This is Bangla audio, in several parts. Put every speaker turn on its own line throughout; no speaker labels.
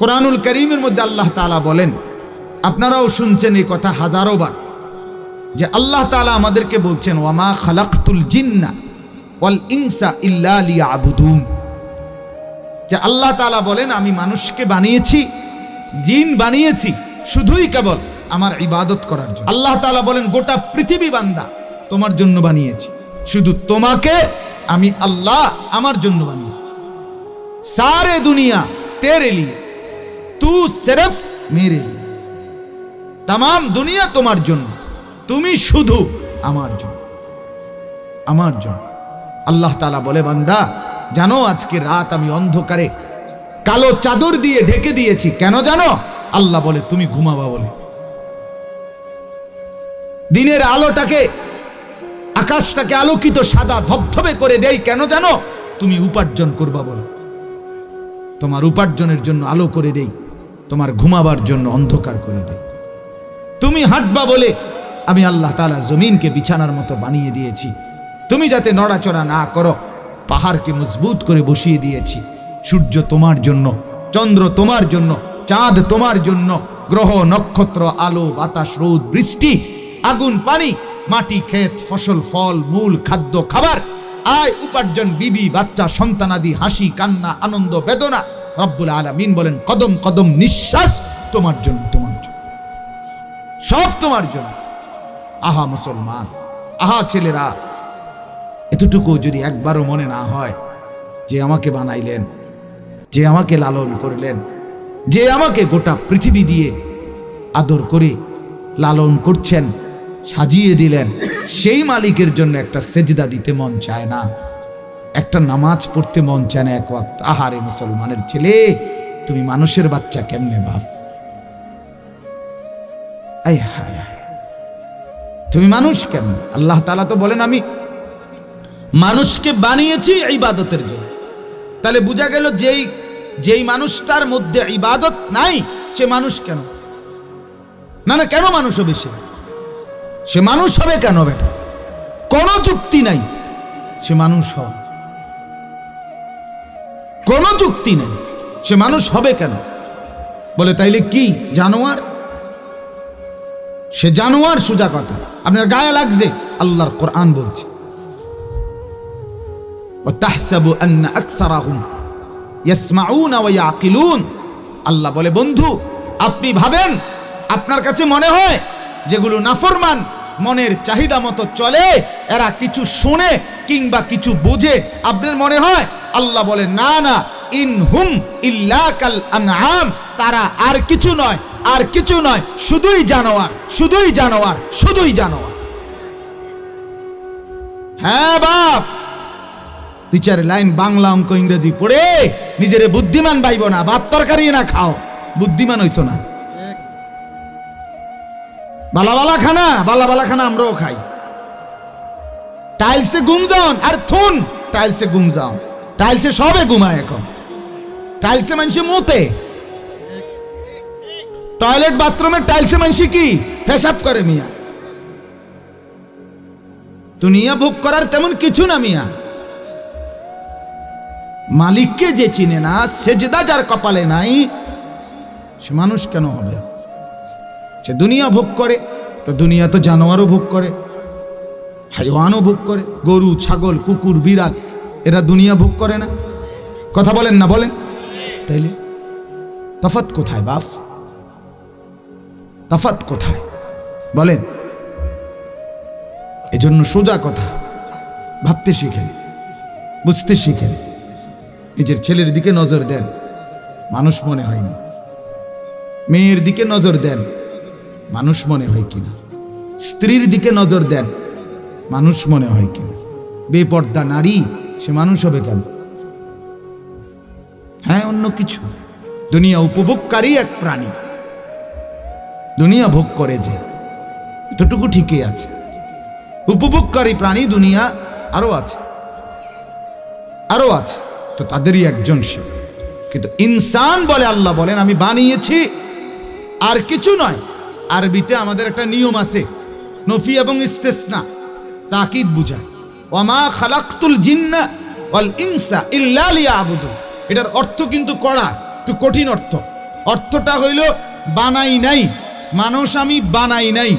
কোরআনুল করিমের মধ্যে আল্লাহ তালা বলেন, আপনারাও শুনছেন এই কথা হাজারো বার, যে আল্লাহ তালা আমাদেরকে বলছেন, ওয়ামা খালাকুল জিন্না ওয়াল ইংসা ইল্লা আলিয়া আবুদুন যে আল্লাহ তালা বলেন, আমি মানুষকে বানিয়েছি, জিন বানিয়েছি, শুধুই কেবল আমার ইবাদত করার জন্য। আল্লাহ তালা বলেন, গোটা পৃথিবী বান্দা তোমার জন্য বানিয়েছি, শুধু তোমাকে আমি আল্লাহ আমার জন্য বানিয়েছি। সারে দুনিয়া, তেরে লিয়ে। তু সেরফ মেরে লি তাম দুনিয়া তোমার জন্য তুমি শুধু আমার জন্য। আমার জন্য। আল্লাহ তালা বলে বান্দা জানো আজকে রাত আমি অন্ধকারে কালো চাদর দিয়ে ঢেকে দিয়েছি। কেন জানো? আল্লাহ বলে তুমি ঘুমাবা বলে। দিনের আলোটাকে আকাশটাকে আলোকিত সাদা ধবধবে করে দেই। কেন জানো? তুমি উপার্জন করবা বলে। তোমার উপার্জনের জন্য আলো করে দেয় তোমার ঘুমাবার জন্য অন্ধকার করে দেই। তুমি হাঁটবা বলে আমি আল্লাহ তালা জমিনকে বিছানার মতো বানিয়ে দিয়েছি। তুমি যাতে নড়াচড়া না করো, পাহাড়কে মজবুত করে বসিয়ে দিয়েছি। সূর্য তোমার জন্য, চন্দ্র তোমার জন্য, চাঁদ তোমার জন্য, গ্রহ, নক্ষত্র, আলো, বাতাস, রোদ, বৃষ্টি, আগুন, পানি, মাটি, ক্ষেত, ফসল, ফল, মূল, খাদ্য, খাবার, আয়, উপার্জন, বিবি, বাচ্চা, সন্তানাদি, হাসি, কান্না, আনন্দ, বেদনা রব্বুল আলামিন বলেন, কদম কদম নিঃশ্বাস তোমার জন্য তোমার জন্য। সব তোমার জন্য। আহা মুসলমান, আহা ছেলেরা, এতটুকু যদি একবারও মনে না হয় যে আমাকে বানাইলেন, যে আমাকে লালন করলেন, যে আমাকে গোটা পৃথিবী দিয়ে আদর করে লালন করছেন, সাজিয়ে দিলেন, সেই মালিকের জন্য একটা সেজদা দিতে মন চায় না। একটা নামাজ পড়তে মন চায় না এক ওয়াক্ত। আহারে মুসলমানের ছেলে, তুমি মানুষের বাচ্চা কেমনে ভাব আই হায়। তুমি মানুষ কেমন? আল্লাহ তালা তো বলেন, আমি মানুষকে বানিয়েছি ইবাদতের জন্য। তাহলে বোঝা গেল যেই যেই মানুষটার মধ্যে ইবাদত নাই, সে মানুষ কেন? না না, কেন মানুষ হবে সে? সে মানুষ হবে কেন বেটা? কোনো যুক্তি নাই। সে মানুষ হওয়া। কোনো যুক্তি নেই। সে মানুষ হবে কেন? বলে, তাইলে কি জানোয়ার? সে জানোয়ার সোজা কথা। আপনার গায়ে লাগছে, আল্লাহর কোরআন বলছে। আল্লাহ বলে, বন্ধু, আপনি ভাবেন, আপনার কাছে মনে হয় যেগুলো নাফরমান মনের চাহিদা মতো চলে, এরা কিছু শোনে কিংবা কিছু বোঝে। আপনার মনে হয় আল্লাহ বলে, না না, ইন হুম ইল্লা কাল আনআম। তারা আর কিছু নয়, আর কিছু নয়, শুধুই জানোয়ার শুধুই জানোয়ার শুধুই জানোয়ার। হ্যাঁ বাপ। দুই, চার লাইন বাংলা অঙ্ক ইংরেজি পড়ে নিজেরে বুদ্ধিমান পাইব না ভাত তরকারি না খাও, বুদ্ধিমান হইছো না। বালা বালা খানা বালা বালা খানা আমরাও খাই। টাইলসে যাওন আর থুন, টাইলসে যাওন টাইলসে সবে ঘুমায় এখন। টাইলসে মানুষে মতে। টয়লেট বাথরুমের টাইলসে মানুষে কি? ফেসাব করে মিয়া। দুনিয়া ভোগ করার তেমন কিছু না মিয়া। মালিককে যে চিনে না, সেজদা যার কপালে নাই, সে মানুষ কেন হবে? সে দুনিয়া ভোগ করে, তো দুনিয়া তো জানোয়ারও ভোগ করে, হাইওয়ানও ভোগ করে, গরু, ছাগল, কুকুর, বিড়াল এরা দুনিয়া ভোগ করে না। কথা বলেন না, বলেন। তাইলে তফাত কোথায় বাপ? তফাত কোথায়? বলেন। এজন্য সোজা কথা, ভাবতে শিখেন, বুঝতে শিখেন। নিজের ছেলের দিকে নজর দেন, মানুষ মনে হয়নি মেয়ের দিকে নজর দেন, মানুষ মনে হয় কিনা। স্ত্রীর দিকে নজর দেন, মানুষ মনে হয় কিনা। বেপর্দা নারী সে মানুষ হবে কেন? হ্যাঁ অন্য কিছু। দুনিয়া উপভোগকারী এক প্রাণী। দুনিয়া ভোগ করে যে। এতটুকু ঠিকই আছে। উপভোগকারী প্রাণী দুনিয়া আরও আছে। আরও আছে। তো তাদেরই একজন সে। কিন্তু ইনসান বলে আল্লাহ বলেন, আমি বানিয়েছি। আর কিছু নয়। আরবিতে আমাদের একটা নিয়ম আছে। নফি এবং ইস্তেসনা। তাকিদ বুঝায়। ওয়ামা খালাক্তুল জিন্না ওয়াল ইনসা ইল্লা লিয়াবুদু। এটার অর্থ কিন্তু কড়া, একটু কঠিন অর্থ। অর্থটা হইল বানাই নাই, মানুষ আমি বানাই নাই,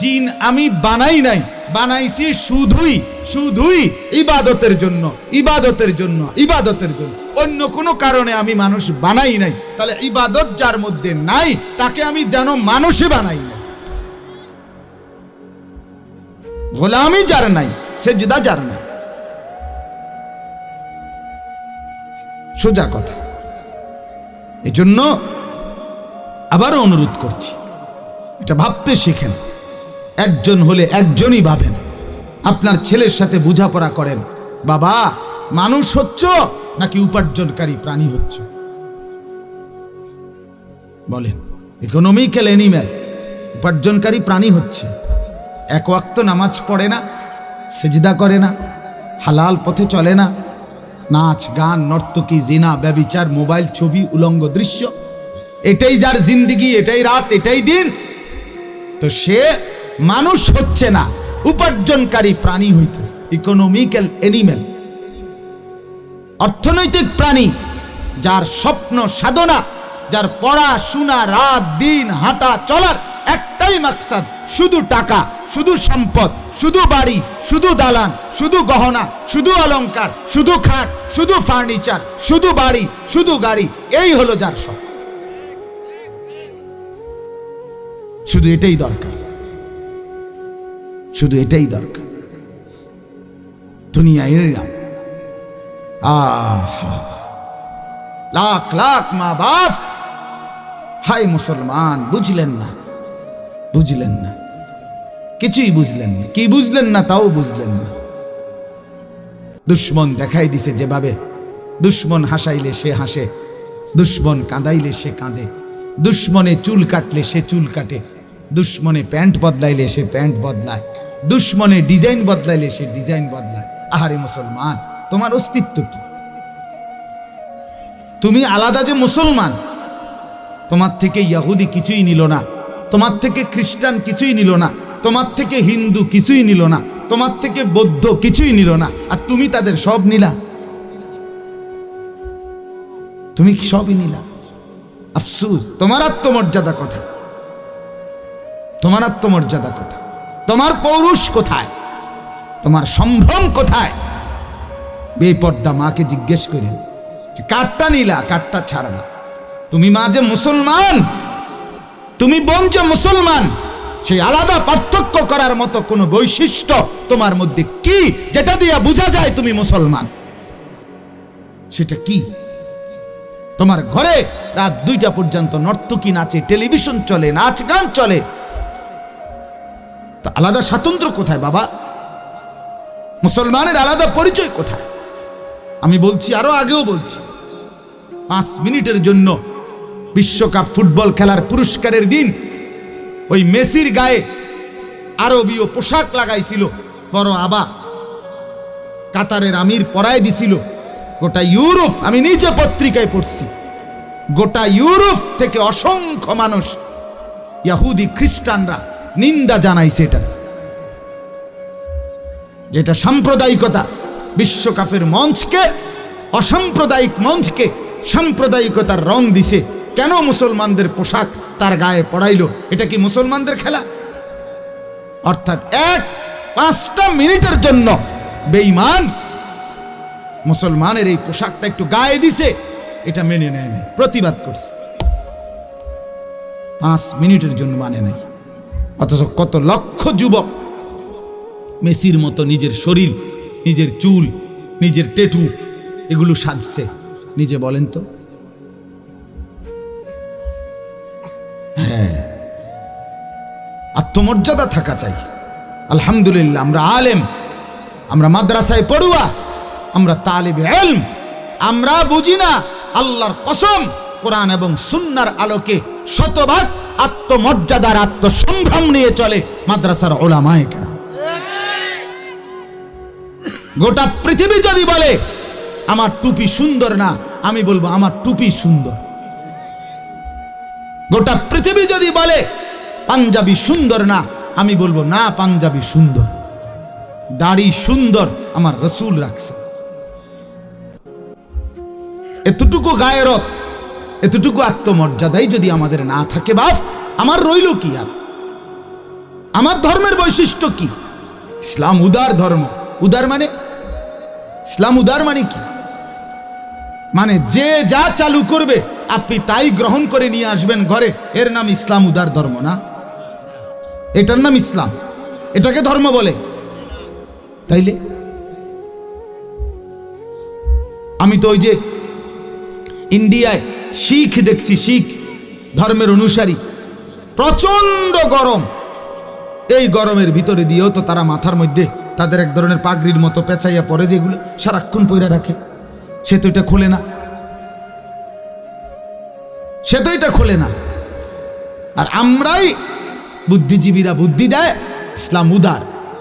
জিন আমি বানাই নাই, বানাইছি শুধুই শুধুই ইবাদতের জন্য ইবাদতের জন্য ইবাদতের জন্য। অন্য কোনো কারণে আমি মানুষ বানাই নাই, তাহলে ইবাদত যার মধ্যে নাই, তাকে আমি যেন মানুষে বানাই না গোলামি যার নাই, সেজদা যার নাই। সোজা কথা। এজন্য আবারও অনুরোধ করছি, এটা ভাবতে শিখেন। একজন হলে একজনই ভাবেন, আপনার ছেলের সাথে বোঝাপড়া করেন, বাবা, মানুষ হচ্ছ নাকি উপার্জনকারী প্রাণী হচ্ছ? বলেন ইকোনমিক্যাল অ্যানিম্যাল উপার্জনকারী প্রাণী হচ্ছে। এক ওয়াক্ত নামাজ পড়ে না, সেজদা করে না, হালাল পথে চলে না। নাচ, গান, নর্তকী, জিনা, ব্যবিচার, মোবাইল, ছবি, উলঙ্গ দৃশ্য, এটাই যার জিন্দিগি, এটাই রাত, এটাই দিন। তো সে মানুষ হচ্ছে না, উপার্জনকারী প্রাণী হইতেছে ইকোনমিক্যাল এনিম্যাল অর্থনৈতিক প্রাণী, যার স্বপ্ন সাধনা, যার পড়াশোনা, রাত, দিন, হাঁটা, চলার একটাই মাকসাদ, শুধু টাকা, শুধু সম্পদ, শুধু বাড়ি, শুধু দালান, শুধু গহনা, শুধু অলংকার, শুধু খাট, শুধু ফার্নিচার, শুধু বাড়ি, শুধু গাড়ি, এই হলো যার সব শুধু এটাই দরকার। শুধু এটাই দরকার। দুনিয়া এরাম আহা। লাখ লাখ মা বাপ। হাই মুসলমান, বুঝলেন না। বুঝলেন না। কিছুই বুঝলেন না। কি বুঝলেন না তাও বুঝলেন না। দুশ্মন দেখাই দিছে যেভাবে। দুশ্মন হাসাইলে সে হাসে। দুশ্মন কাঁদাইলে সে কাঁদে। দুশ্মনে চুল কাটলে সে চুল কাটে। দুশ্মনে প্যান্ট বদলাইলে সে প্যান্ট বদলায়। দুশ্মনে ডিজাইন বদলাইলে সে ডিজাইন বদলায়। আহারে মুসলমান, তোমার অস্তিত্ব কি? তুমি আলাদা যে মুসলমান, তোমার থেকে ইয়াহুদি কিছুই নিল না। তোমার থেকে খ্রিস্টান কিছুই নিল না, তোমার থেকে হিন্দু কিছুই নিল না, তোমার থেকে বৌদ্ধ কিছুই নিল না, আর তুমি তাদের সব নিলা। তুমি সবই নিলা? আফসুস, তোমার আত্মমর্যাদা কোথায়? তোমার আত্মমর্যাদা কোথায়? তোমার পৌরুষ কোথায়? তোমার সম্ভ্রম কোথায়? বেপর্দা মাকে জিজ্ঞেস করেন যে কাঠটা নিলা কাঠটা ছাড়লা তুমি মা যে মুসলমান তুমি বোন যে মুসলমান, সেই আলাদা পার্থক্য করার মতো কোনো বৈশিষ্ট্য তোমার মধ্যে কি, যেটা দিয়া বোঝা যায় তুমি মুসলমান? সেটা কি? তোমার ঘরে রাত দুইটা পর্যন্ত নর্তকী নাচে, টেলিভিশন চলে, নাচ গান চলে। তো আলাদা স্বাতন্ত্র্য কোথায় বাবা? মুসলমানের আলাদা পরিচয় কোথায়? আমি বলছি, আরও আগেও বলছি, পাঁচ মিনিটের জন্য বিশ্বকাপ ফুটবল খেলার পুরস্কারের দিন ওই মেসির গায়ে আরবীয় পোশাক লাগাইছিল, বড় আবা। কাতারের আমির পরায় দিছিল, গোটা ইউরোপ আমি নিজে পত্রিকায় পড়ছি। গোটা ইউরোপ থেকে অসংখ্য মানুষ, ইয়াহুদি খ্রিস্টানরা নিন্দা জানাইছে এটা। যেটা সাম্প্রদায়িকতা, বিশ্বকাপের মঞ্চকে, অসাম্প্রদায়িক মঞ্চকে সাম্প্রদায়িকতার রং দিছে। কেন মুসলমানদের পোশাক তার গায়ে পড়াইলো? এটা কি মুসলমানদের খেলা? অর্থাৎ এক, পাঁচটা মিনিটের জন্য বেঈমান মুসলমানের এই পোশাকটা একটু গায়ে দিছে, এটা মেনে নেয় নাই, প্রতিবাদ করছে। পাঁচ মিনিটের জন্য মানে নাই। অথচ কত লক্ষ যুবক মেসির মতো নিজের শরীর, নিজের চুল, নিজের টেটু, এগুলো সাজছে। নিজে বলেন তো। আত্মমর্যাদা থাকা চাই। আলহামদুলিল্লাহ, আমরা আলেম, আমরা মাদ্রাসায় পড়ুয়া, আমরা তালিব এলম আমরা বুঝি না আল্লাহর কসম, কোরআন এবং সুন্নার আলোকে শতভাগ আত্মমর্যাদার আত্মসম্ভ্রম নিয়ে চলে মাদ্রাসার ওলামায় গোটা পৃথিবী যদি বলে, আমার টুপি সুন্দর না, আমি বলব, আমার টুপি সুন্দর। গোটা পৃথিবী যদি বলে পাঞ্জাবি সুন্দর না? আমি বলব, না, পাঞ্জাবি সুন্দর। দাড়ি সুন্দর, আমার রসুল রাখছে। এতটুকু গায়েরত, এতটুকু আত্মমর্যাদাই যদি আমাদের না থাকে বাপ, আমার রইল কি আর? আমার ধর্মের বৈশিষ্ট্য কি? ইসলাম উদার ধর্ম। উদার মানে? ইসলাম উদার মানে কি? মানে যে যা চালু করবে, আপনি তাই গ্রহণ করে নিয়ে আসবেন ঘরে। এর নাম ইসলাম উদার ধর্ম না? এটার নাম ইসলাম। এটাকে ধর্ম বলে। তাইলে? আমি তো ওই যে ইন্ডিয়ায় শিখ দেখছি, শিখ ধর্মের অনুসারী। প্রচণ্ড গরম। এই গরমের ভিতরে দিয়েও তো তারা মাথার মধ্যে তাদের এক ধরনের পাগড়ির মতো পেঁচাইয়া পরে যেগুলো সারাক্ষণ পইরা রাখে। সে তো এটা খোলে না। সে তো এটা খোলে না। আর আমরাই বুদ্ধিজীবীরা বুদ্ধি দেয়, ইসলাম উদার।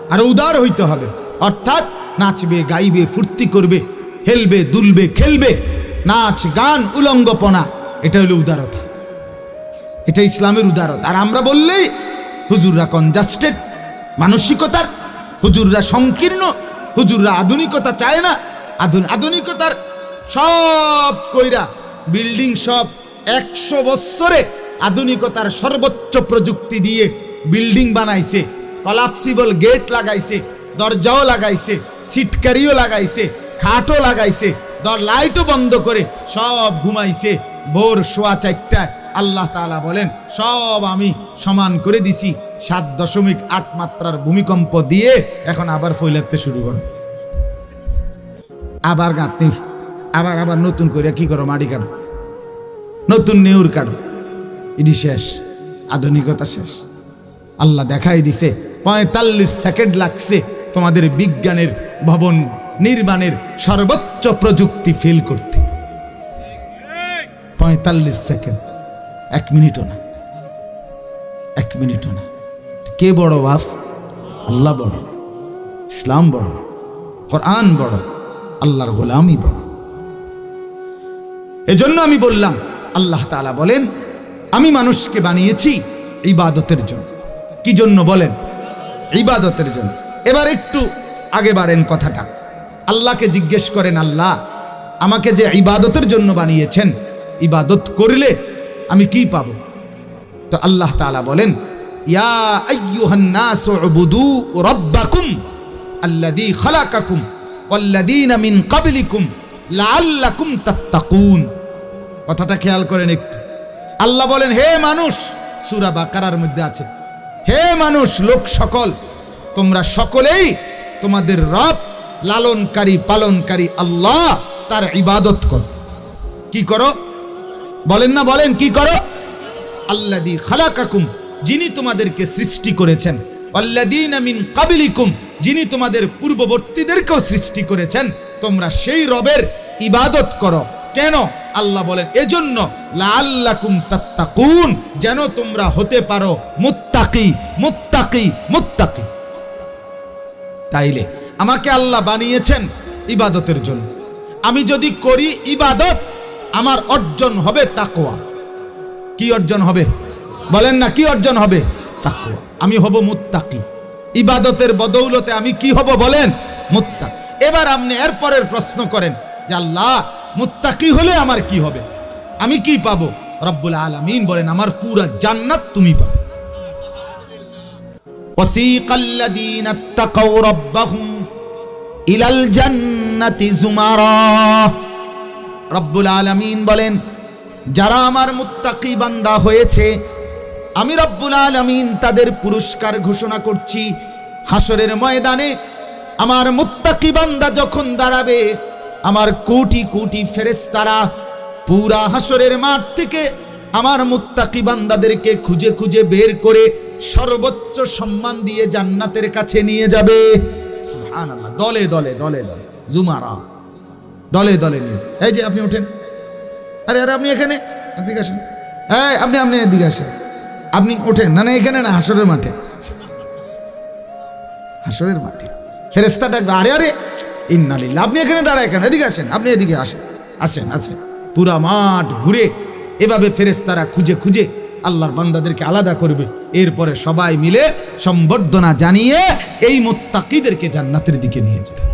আর উদার হইতে হবে। অর্থাৎ নাচবে, গাইবে, ফুর্তি করবে, হেলবে, দুলবে, খেলবে, নাচ, গান, উলঙ্গপনা, এটা হলো উদারতা। এটা ইসলামের উদারতা। আর আমরা বললেই হুজুররা কনজাস্টেড মানসিকতার, হুজুররা সংকীর্ণ, হুজুররা আধুনিকতা চায় না, আধুন আধুনিকতার সব কইরা, বিল্ডিং সব একশো বৎসরে আধুনিকতার সর্বোচ্চ প্রযুক্তি দিয়ে বিল্ডিং বানাইছে কলাপসিবল গেট লাগাইছে, দরজাও লাগাইছে সিটকারিও লাগাইছে, খাটও লাগাইছে, দর লাইটও বন্ধ করে সব ঘুমাইছে। ভোর সোয়া চারটায় আল্লাহ তাআলা বলেন, সব আমি সমান করে দিছি, সাত দশমিক আট মাত্রার ভূমিকম্প দিয়ে এখন আবার ফৈলাতে শুরু করো। আবার গাঁথনি, আবার আবার নতুন করে কি করো মাটি কাটো, নতুন নেউর কাটো। এটি শেষ, আধুনিকতা শেষ। আল্লাহ দেখাই দিছে, পঁয়তাল্লিশ সেকেন্ড লাগছে তোমাদের বিজ্ঞানের ভবন নির্মাণের সর্বোচ্চ প্রযুক্তি ফিল করতে। পঁয়তাল্লিশ সেকেন্ড এক মিনিটও না, এক মিনিটও না। কে বড় বাফ আল্লাহ বড়, ইসলাম বড়, কোরআন বড়, আল্লাহর গোলামই বড়। এজন্য আমি বললাম, আল্লাহ তাআলা বলেন আমি মানুষকে বানিয়েছি ইবাদতের জন্য। কি জন্য বলেন? ইবাদতের জন্য। এবার একটু আগে বাড়েন কথাটা। আল্লাহকে জিজ্ঞেস করেন, আল্লাহ, আমাকে যে ইবাদতের জন্য বানিয়েছেন, ইবাদত করলে আমি কি পাব? তো আল্লাহ তাআলা বলেন কথাটা খেয়াল করেন একটু। আল্লাহ বলেন, হে মানুষ, সূরা বাকারার মধ্যে আছে, হে মানুষ, লোক সকল, তোমরা সকলেই তোমাদের রব, লালনকারী, পালনকারী আল্লাহ, তার ইবাদত করো। কি করো? বলেন না, বলেন, কি করো? আল্লাদি খালাকাকুম, যিনি তোমাদেরকে সৃষ্টি করেছেন। আল্লাদিন মিন কাবিলিকুম যিনি তোমাদের পূর্ববর্তীদেরকেও সৃষ্টি করেছেন। তোমরা সেই রবের ইবাদত করো। কেন? আল্লাহ বলেন, এজন্য লাআল্লাকুম তাত্তাকুন, যেন তোমরা হতে পারো মুত্তাকি মুত্তাকি মুত্তাকি। তাইলে আমাকে আল্লাহ বানিয়েছেন ইবাদতের জন্য। আমি যদি করি ইবাদত, আমার অর্জন হবে তাকোয়া কি অর্জন হবে? বলেন না, কি অর্জন হবে? তাকোয়া আমি হব মুত্তাকি। ইবাদতের বদৌলতে আমি কি হব বলেন? মুত্তাক। এবার আপনি এরপরের প্রশ্ন করেন, যে আল্লাহ মুত্তাকি হলে আমার কি হবে আমি কি পাবো রব্বুল আলামিন বলেন আমার পুরা জান্নাত তুমি পাবে وسيق الذين اتقوا ربهم إلى الجنة زمرا রব্বুল আলামিন বলেন যারা আমার মুত্তাকি বান্দা হয়েছে আমি রব্বুল আলামিন তাদের পুরস্কার ঘোষণা করছি হাসরের ময়দানে আমার মুত্তাকি বান্দা যখন দাঁড়াবে আমার কোটি কোটি ফেরেস্তারা পুরা হাসরের মাঠ থেকে আমার মুত্তাকি বান্দাদেরকে খুঁজে খুঁজে বের করে সর্বোচ্চ সম্মান দিয়ে জান্নাতের কাছে নিয়ে যাবে। দলে দলে দলে দলে। জুমারা। দলে দলে নিয়ে। এই যে আপনি ওঠেন। আরে আরে, আপনি এখানে? এদিকে আসেন। হ্যাঁ আপনি আপনি এদিকে আসেন। আপনি ওঠেন। না না, এখানে না হাসরের মাঠে। হাসরের মাঠে। ফেরেস্তা ডাকবে আরে আরে! ইন্নালিল্লাহ। আপনি এখানে দাঁড়ায় কেন? এদিকে আসেন, আপনি এদিকে আসেন। আসেন আসেন। পুরা মাঠ ঘুরে এভাবে ফেরেস্তারা খুঁজে খুঁজে আল্লাহর বান্দাদেরকে আলাদা করবে। এরপরে সবাই মিলে সম্বর্ধনা জানিয়ে এই মোত্তাকিদেরকে জান্নাতের দিকে নিয়ে যাবে